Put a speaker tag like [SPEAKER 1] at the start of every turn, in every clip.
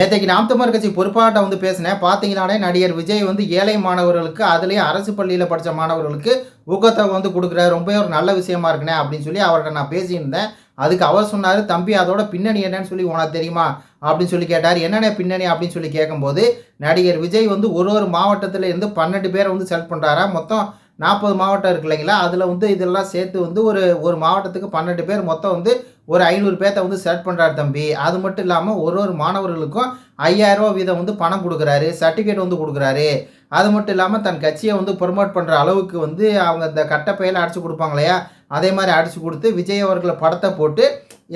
[SPEAKER 1] நேற்றைக்கு நாம் தமிழர் கட்சி பொறுப்பாட்ட வந்து பேசினேன். பார்த்தீங்கன்னாலே நடிகர் விஜய் வந்து ஏழை மாணவர்களுக்கு அதுலேயும் அரசு பள்ளியில் படித்த மாணவர்களுக்கு ஊக்கத்தொகை வந்து கொடுக்குறாரு. ரொம்பவே ஒரு நல்ல விஷயமா இருக்குண்ணே அப்படின்னு சொல்லி அவர்கிட்ட நான் பேசியிருந்தேன். அதுக்கு அவர் சொன்னார் தம்பி அதோட பின்னணி என்னன்னு சொல்லி உனக்கு தெரியுமா? அப்படின்னு சொல்லி கேட்டார். என்னென்ன பின்னணி? அப்படின்னு சொல்லி கேட்கும்போது நடிகர் விஜய் வந்து ஒரு ஒரு மாவட்டத்தில் இருந்து பன்னெண்டு பேரை வந்து செலக்ட் பண்ணுறாரா மொத்தம் நாற்பது மாவட்டம் இருக்கு இல்லைங்களா? அதில் வந்து இதெல்லாம் சேர்த்து வந்து ஒரு ஒரு மாவட்டத்துக்கு பன்னெண்டு பேர் மொத்தம் வந்து ஒரு ஐநூறு பேர்த்த வந்து செலக்ட் பண்ணுறாரு தம்பி. அது மட்டும் இல்லாமல் ஒரு ஒரு மாணவர்களுக்கும் ஐயாயிரரூவா வீதம் வந்து பணம் கொடுக்குறாரு சர்டிஃபிகேட் வந்து கொடுக்குறாரு. அது மட்டும் இல்லாமல் தன் கட்சியை வந்து ப்ரொமோட் பண்ணுற அளவுக்கு வந்து அவங்க இந்த கட்டப்பையில் அடித்து கொடுப்பாங்க இல்லையா? அதே மாதிரி அடித்து கொடுத்து விஜய் அவர்களை படத்தை போட்டு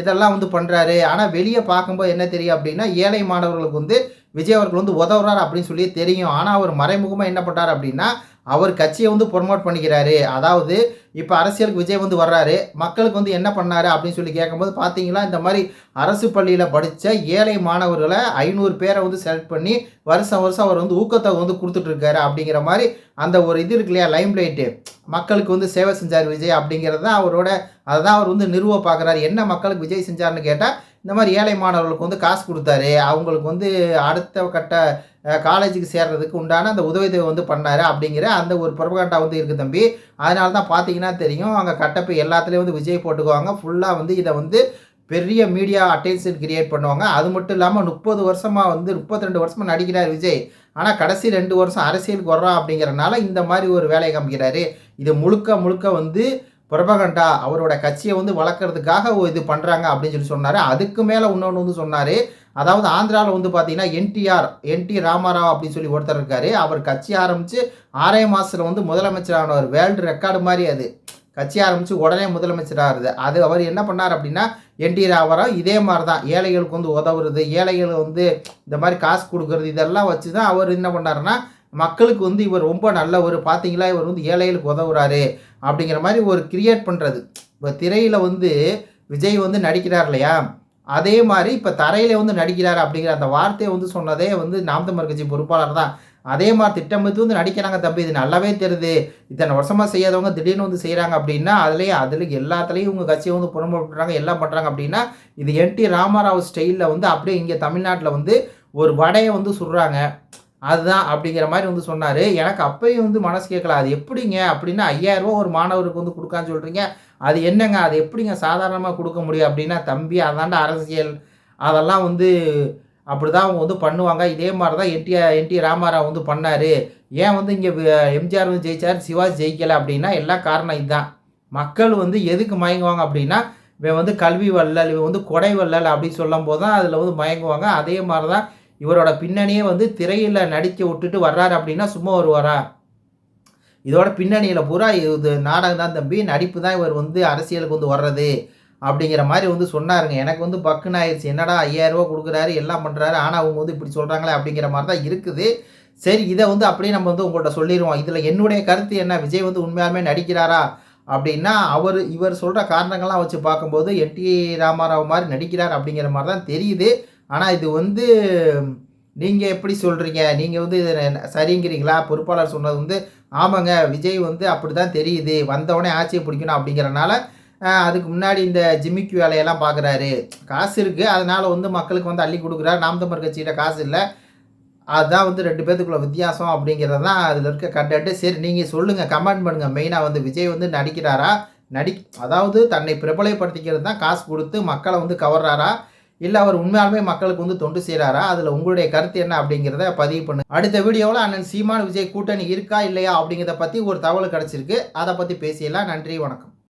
[SPEAKER 1] இதெல்லாம் வந்து பண்ணுறாரு ஆனால் வெளியே பார்க்கும்போது என்ன தெரியும் அப்படின்னா ஏழை மாணவர்களுக்கு வந்து விஜய் அவர்கள் வந்து உதவுறாரு அப்படின்னு சொல்லி தெரியும். ஆனால் அவர் மறைமுகமாக என்ன பண்ணுறாரு அப்படின்னா அவர் கட்சியை வந்து ப்ரொமோட் பண்ணிக்கிறாரு. அதாவது இப்போ அரசியலுக்கு விஜய் வந்து வர்றாரு. மக்களுக்கு வந்து என்ன பண்ணார் அப்படின்னு சொல்லி கேட்கும்போது பார்த்தீங்களா இந்த மாதிரி அரசு பள்ளியில் படித்த ஏழை மாணவர்களை ஐநூறு பேரை வந்து செலக்ட் பண்ணி வருஷம் வருஷம் அவர் வந்து ஊக்கத்தை வந்து கொடுத்துட்ருக்காரு அப்படிங்கிற மாதிரி அந்த ஒரு இது இருக்கு இல்லையா லைம் லைட்டு மக்களுக்கு வந்து சேவை செஞ்சார் விஜய் அப்படிங்கிறது தான் அவரோட அதை தான் அவர் வந்து நிறுவ பார்க்குறாரு. என்ன மக்களுக்கு விஜய் செஞ்சார்னு கேட்டால் இந்த மாதிரி ஏழை மாணவர்களுக்கு வந்து காசு கொடுத்தாரு. அவங்களுக்கு வந்து அடுத்த கட்ட காலேஜுக்கு சேர்றதுக்கு உண்டான அந்த உதவித்தொகை வந்து பண்ணார் அப்படிங்கிற அந்த ஒரு புறப்பகண்டா வந்து இருக்குது தம்பி. அதனால தான் பார்த்தீங்கன்னா தெரியும் அங்கே கட்டப்பை எல்லாத்துலேயும் வந்து விஜய் போட்டுக்குவாங்க. ஃபுல்லாக வந்து இதை வந்து பெரிய மீடியா அட்டென்ஷன் கிரியேட் பண்ணுவாங்க. அது மட்டும் இல்லாமல் முப்பது வருஷமாக வந்து முப்பத்தி ரெண்டு வருஷமாக நடிக்கிறார் விஜய். ஆனால் கடைசி ரெண்டு வருஷம் அரசியலுக்கு வர்றோம் அப்படிங்கிறனால இந்த மாதிரி ஒரு வேலையை காமிக்கிறாரு. இது முழுக்க முழுக்க வந்து புரபகண்டா அவரோட கட்சியை வந்து வளர்க்குறதுக்காக இது பண்ணுறாங்க அப்படின்னு சொல்லி சொன்னார். அதுக்கு மேலே இன்னொன்று வந்து சொன்னார். அதாவது ஆந்திராவில் வந்து பார்த்தீங்கன்னா என்டிஆர் என்டி ராமாராவ் அப்படின்னு சொல்லி ஒருத்தர் இருக்கார். அவர் கட்சி ஆரம்பித்து ஆறே மாதத்தில் வந்து முதலமைச்சரானவர். வேர்ல்டு ரெக்கார்டு மாதிரி அது. கட்சி ஆரம்பித்து உடனே முதலமைச்சராகிறது அது அவர் என்ன பண்ணார் அப்படின்னா என்டி ராமராவ் இதே மாதிரி தான் ஏழைகளுக்கு வந்து உதவுறது ஏழைகள் வந்து இந்த மாதிரி காசு கொடுக்குறது இதெல்லாம் வச்சு தான் அவர் என்ன பண்ணாருன்னா மக்களுக்கு வந்து இவர் ரொம்ப நல்லவர். பார்த்தீங்களா இவர் வந்து ஏழைகளுக்கு உதவுறாரு அப்படிங்கிற மாதிரி ஒரு கிரியேட் பண்ணுறது இப்போ திரையில் வந்து விஜய் வந்து நடிக்கிறார் இல்லையா? அதே மாதிரி இப்போ தரையில் வந்து நடிக்கிறார் அப்படிங்கிற அந்த வார்த்தையை வந்து சொன்னதே வந்து நாம் கட்சி பொறுப்பாளர் தான். அதே மாதிரி திட்டமிட்டு வந்து நடிக்கிறாங்க தம்பி. இது நல்லாவே தெரியுது. இத்தனை வருஷமாக செய்யாதவங்க திடீர்னு வந்து செய்கிறாங்க அப்படின்னா அதுலேயே அதில் எல்லாத்துலேயும் உங்கள் கட்சியை வந்து ப்ரொமோட் பண்ணுறாங்க எல்லாம் பண்ணுறாங்க அப்படின்னா இது என்டி ராமராவ் ஸ்டைலில் வந்து அப்படியே இங்கே தமிழ்நாட்டில் வந்து ஒரு வடையை வந்து சுடுறாங்க. அதுதான் அப்படிங்கிற மாதிரி வந்து சொன்னார். எனக்கு அப்பயும் வந்து மனசு கேட்கல. அது எப்படிங்க அப்படின்னா ஐயாயிரரூவா ஒரு மாணவருக்கு வந்து கொடுக்கான்னு சொல்கிறீங்க அது என்னங்க? அது எப்படிங்க சாதாரணமாக கொடுக்க முடியும் அப்படின்னா தம்பி அதாண்ட அரசியல். அதெல்லாம் வந்து அப்படி தான் அவங்க வந்து பண்ணுவாங்க. இதே மாதிரி தான் என்டிஆர் என்டி ராமாராவ் வந்து பண்ணார். ஏன் வந்து இங்கே எம்ஜிஆர் வந்து ஜெயிச்சார் சிவாஜி ஜெயிக்கலை அப்படின்னா எல்லா காரணம் இதுதான். மக்கள் வந்து எதுக்கு மயங்குவாங்க அப்படின்னா இவன் வந்து கல்வி வள்ளல் இவன் வந்து கொடை வள்ளல் அப்படின்னு சொல்லும் போது தான் அதில் வந்து மயங்குவாங்க. அதே மாதிரி தான் இவரோட பின்னணியே வந்து திரையில் நடிக்க விட்டுட்டு வர்றாரு அப்படின்னா சும்மா வருவாரா இதோட பின்னணியில் பூரா இது நாடகம் தான் தம்பி. நடிப்பு தான் இவர் வந்து அரசியலுக்கு வந்து வர்றது அப்படிங்கிற மாதிரி வந்து சொன்னாருங்க. எனக்கு வந்து பக்குன்னு ஆயிடுச்சு என்னடா ஐயாயிரரூவா கொடுக்குறாரு எல்லாம் பண்ணுறாரு ஆனால் அவங்க வந்து இப்படி சொல்கிறாங்களே அப்படிங்கிற மாதிரி தான் இருக்குது. சரி இதை வந்து அப்படியே நம்ம வந்து உங்கள்கிட்ட சொல்லிடுவோம். இதில் என்னுடைய கருத்து என்ன? விஜய் வந்து உண்மையாலுமே நடிக்கிறாரா அப்படின்னா அவர் இவர் சொல்கிற காரணங்கள்லாம் வச்சு பார்க்கும்போது என் டி ராமாராவ் மாதிரி நடிக்கிறார் அப்படிங்கிற மாதிரி தான் தெரியுது. ஆனால் இது வந்து நீங்கள் எப்படி சொல்கிறீங்க நீங்கள் வந்து இதை சரிங்கிறீங்களா? பொறுப்பாளர் சொன்னது வந்து ஆமாங்க விஜய் வந்து அப்படி தான் தெரியுது வந்தவொடனே ஆட்சியை பிடிக்கணும் அப்படிங்கிறனால அதுக்கு முன்னாடி இந்த ஜிமிக்கு வேலையெல்லாம் பார்க்குறாரு காசு இருக்குது அதனால் வந்து மக்களுக்கு வந்து அள்ளி கொடுக்குறாரு. நாம் தமிழ் கட்சியிட்ட காசு இல்லை. அதுதான் வந்து ரெண்டு பேர்த்துக்குள்ள வித்தியாசம் அப்படிங்கிறது தான் அதில் இருக்க கண்டென்ட்டு சரி நீங்கள் சொல்லுங்கள் கமெண்ட் பண்ணுங்கள் மெயினாக வந்து விஜய் வந்து நடிக்கிறாரா? நடி அதாவது தன்னை பிரபலப்படுத்திக்கிறது தான் காசு கொடுத்து மக்களை வந்து கவர்றாரா? இல்லை அவர் உண்மையாலுமே மக்களுக்கு வந்து தொண்டு செய்கிறாரா அதில் உங்களுடைய கருத்து என்ன அப்படிங்கிறத பதிவு பண்ணு. அடுத்த வீடியோவில் அண்ணன் சீமான் விஜய் கூட்டணி இருக்கா இல்லையா அப்படிங்கிறத பற்றி ஒரு தகவல் கிடச்சிருக்கு. அதை பற்றி பேசிடலாம். நன்றி வணக்கம்.